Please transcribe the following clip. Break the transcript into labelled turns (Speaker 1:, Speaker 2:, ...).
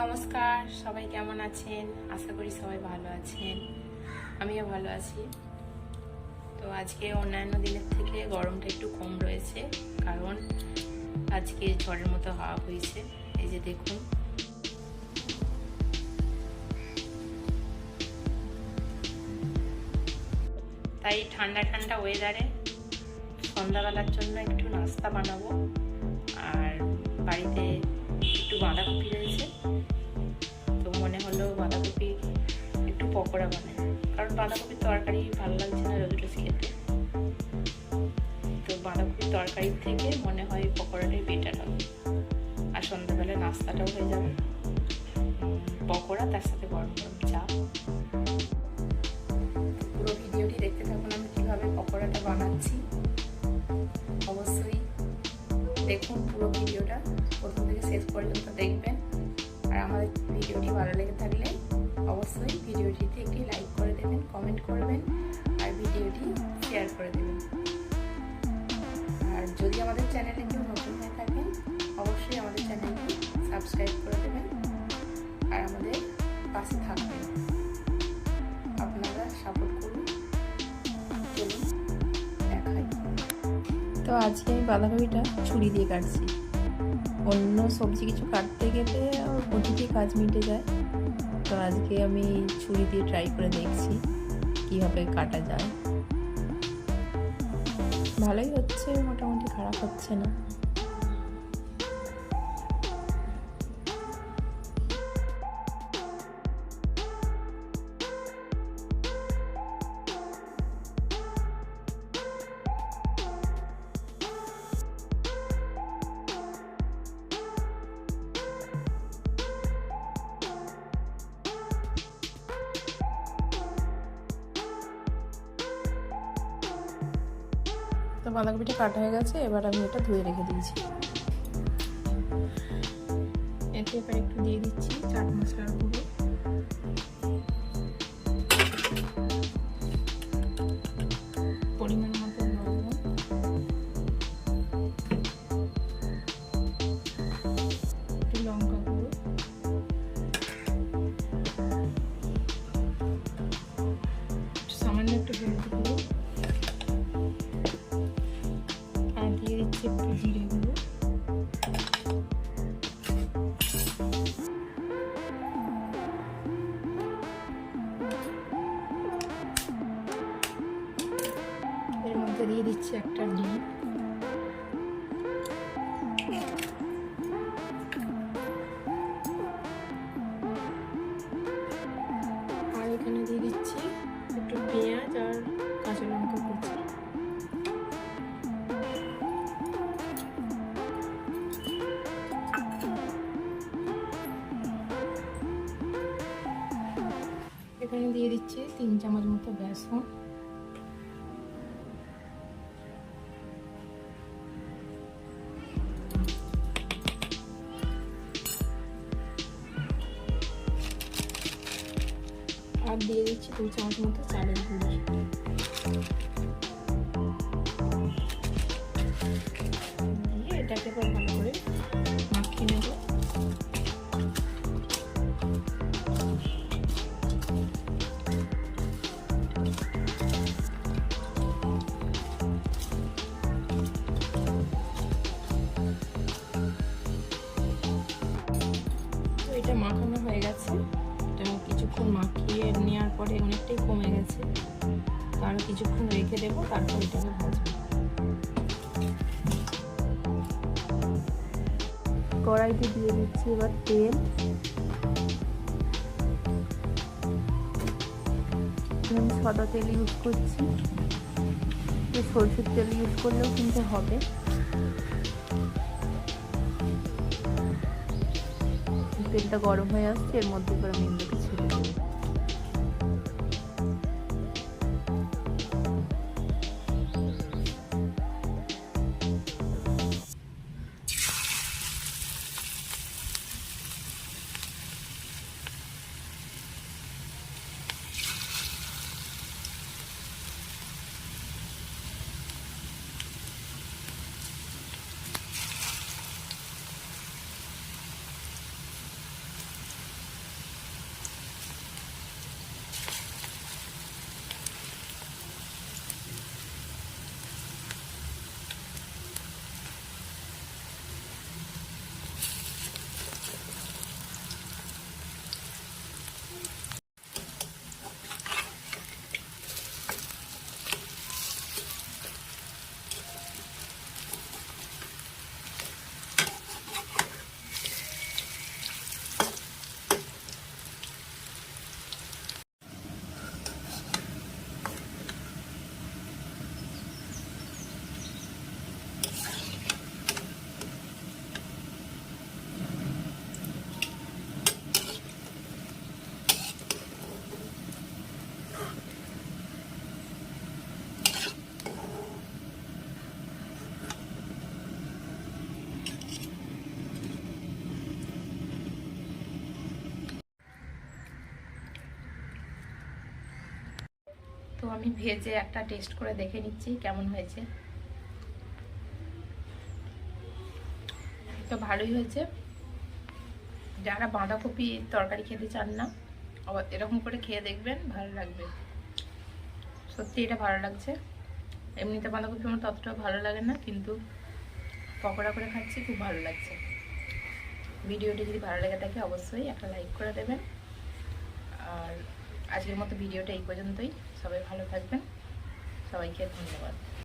Speaker 1: নমস্কার, সবাই কেমন আছেন? আশা করি সবাই ভালো আছেন। আমিও ভালো আছি। তো আজকে অন্যান্য দিনের থেকে গরমটা একটু কম রয়েছে, কারণ আজকে ঝড়ের মতো হাওয়া হয়েছে এই যে দেখুন। তাই ঠান্ডা ঠান্ডা ওয়েদারে সন্ধ্যাবেলার জন্য একটু নাস্তা বানাবো। আর বাড়িতে একটু বাঁধাকপি রয়েছে। মনে হলো বাঁধাকপি একটু পকোড়া বানাই। কারণ বাঁধাকপির তরকারি ভালো লাগছে না রোজ খেতে। তো বাঁধাকপির তরকারির থেকে মনে হয় পকোড়াটাই বেটার হবে। আর সন্ধ্যাবেলা নাস্তাটাও হয়ে যাবে। পকোড়া, তার সাথে গরম গরম চা। পুরো ভিডিওটি দেখতে থাকুন আমি কীভাবে পকোড়াটা বানাচ্ছি। অবশ্যই দেখুন পুরো ভিডিওটা। প্রথম থেকে শেষ পর্যন্ত দেখবেন। আর আমার ভিডিওটি ভালো লেগে থাকলে অবশ্যই ভিডিওটিতে একটি লাইক করে দেবেন কমেন্ট করবেন আর ভিডিওটি শেয়ার করে দেবেন। আর যদি আমাদের চ্যানেলে কেউ নতুন হয়ে থাকেন অবশ্যই আমাদের চ্যানেলটি সাবস্ক্রাইব করে দেবেন আর আমাদের পাশে থাকবেন। আপনারা সাপোর্ট করুন, চলুন, দেখাই। তো আজকে আমি বাঁধাকপিটা ছুরি দিয়ে কাটছি। অন্য সবজি কিছু কাটতে গেলে প্রতিটি কাজ মিটে যায়। তো আজকে আমি ছুরি দিয়ে ট্রাই করে দেখছি কীভাবে কাটা যায়। ভালোই হচ্ছে, মোটামুটি খারাপ হচ্ছে না। তো বাঁধাকপিটা কাটা হয়ে গেছে, এবার আমি এটা ধুয়ে রেখে দিয়েছি। এতে এবার একটু দিয়ে দিচ্ছি চাট মশলার গুঁড়ো। পরিমাণ মতো একটু লঙ্কা দিয়ে দিচ্ছি একটা ডিম। আর এখানে দিয়ে দিচ্ছি একটু পেঁয়াজ আর কাঁচা লঙ্কা কুচি। এখানে দিয়ে দিচ্ছি তিন চামচ মতো বেসন। আর দিয়ে দিচ্ছি দু চামচ মতো চালের গুঁড়ো। দিয়ে এটাকে এটা মাখানো হয়ে গেছে। কিছুক্ষণ মাখিয়ে নেওয়ার পরে অনেকটাই কমে গেছে। আরও কিছুক্ষণ রেখে দেবো, তারপর এটাকে ভাজবো। কড়াইতে দিয়ে দিচ্ছি এবার তেল। সাদা তেল ইউজ করছি। সরষের তেল ইউজ করলেও কিন্তু হবে। তেলটা গরম হয়ে আসছে, এর মধ্যে করে আমি আমি ভেজে একটা টেস্ট করে দেখে নিচ্ছি, কেমন হয়েছে। তো ভালোই হয়েছে। যারা বাঁধাকপি তরকারি খেতে চান না এরকম করে খেয়ে দেখবেন, ভালো লাগবে। সত্যি এটা ভালো লাগছে। এমনিতে বাঁধাকপি আমার ততটা ভালো লাগে না, কিন্তু পকোড়া করে খাচ্ছি, খুব ভালো লাগছে। ভিডিওটি যদি ভালো লেগে থাকে, অবশ্যই একটা লাইক করে দেবেন। আর আজকের মতো ভিডিওটা এই পর্যন্তই। সবাই ভালো থাকবেন। সবাইকে ধন্যবাদ।